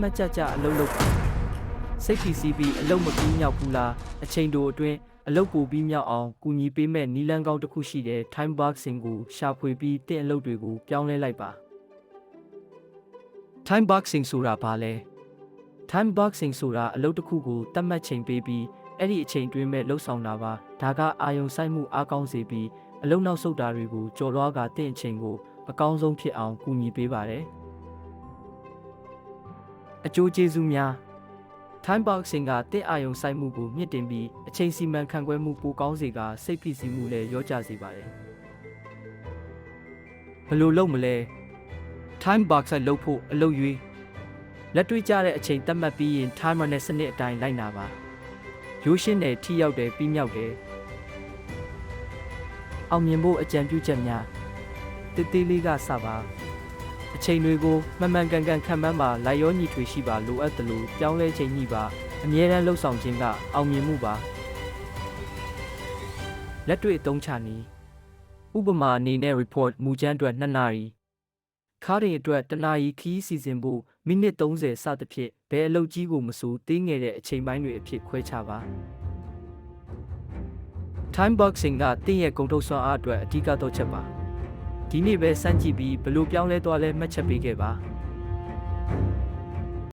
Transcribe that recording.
မတ်ကြကြအလုပ်လုပ်ပါစိတ်ဖြီးစီးပြီးအလုပ်မပြီးမြောက်ဘူးလားအချိန်တိုအတွင်းအလုပ်ပိုပြီးမြောက်အောင်ကူညီပေးမဲ့နီလန်းကောင်းတစ်ခုရှိတဲ့ time boxing ကိုရှာဖွေပြီးတင့်အလုပ်တွေကိုပြောင်းလဲလိုက်ပါ time boxing ဆိုတာဘာလဲ time boxing ဆိုတာအလုပ်တစ်ခုကိုတတ်မှတ်ချိန်ပေးပြီးအဲ့ဒီအချိန်တွင်းမဲ့လှုပ်ဆောင်တာပါဒါကအာယုံဆိုင်မှုအားကောင်းစေပြီးအလုပ်နောက်ဆုတ်တာတွေကိုကြော်လွှားကတင့်အချိန်ကိုအကောင်းဆုံးဖြစ်အောင်ကူညီပေးပါတယ် အကျိုးကျေးဇူးများ time boxing ကတင့်အာယုံဆိုင်မှုကိုမြင့်တင်ပြီးအချိန်စီမံခန့်ခွဲမှုပိုကောင်းစေကစိတ်ဖိစီးမှုလည်းရောကြစေပါတယ်ဘယ်လိုလုပ်မလဲ time boxer လုပ်ဖို့အလုပ်ရွေးလက်တွေ့ကြတဲ့အချိန်သတ်မှတ်ပြီးရင် timer နဲ့စနစ်အတိုင်းလိုက်နာပါရိုးရှင်းတယ်ထိရောက်တယ်ပြီးမြောက်တယ်အောင်မြင်ဖို့အကြံပြုချက်များတိတိလေးကစပါ အချိန်တွေကိုမှန်မှန်ကန်ကန်ခံမှန်းပါလိုက်ရောညီထွေရှိပါလိုအပ်တယ်လို့ပြောင်းလဲချိန်ညှိပါအမြဲတမ်းလှုပ်ဆောင်ခြင်းကအောင်မြင်မှုပါလက်တွေ့အသုံးချနည်းဥပမာအနေနဲ့ report မူကျန်းအတွက်2နာရီခါးရင်အတွက်တနာရီခီးစီစဉ်ဖို့မိနစ်30စသဖြင့်ဘယ်အလုပ်ကြီးကိုမဆိုတင်းငယ်တဲ့အချိန်ပိုင်းတွေအဖြစ်ခွဲခြားပါ time boxing ကတင့်ရဲ့ကုန်ထုတ်စွမ်းအားအတွက်အဓိကတော့ချက်ပါ ဒီနေ့ပဲစမ်းကြည့်ပြီးဘယ်လို့ပြောင်းလဲသွားလဲမှတ်ချက်ပေးခဲ့ပါ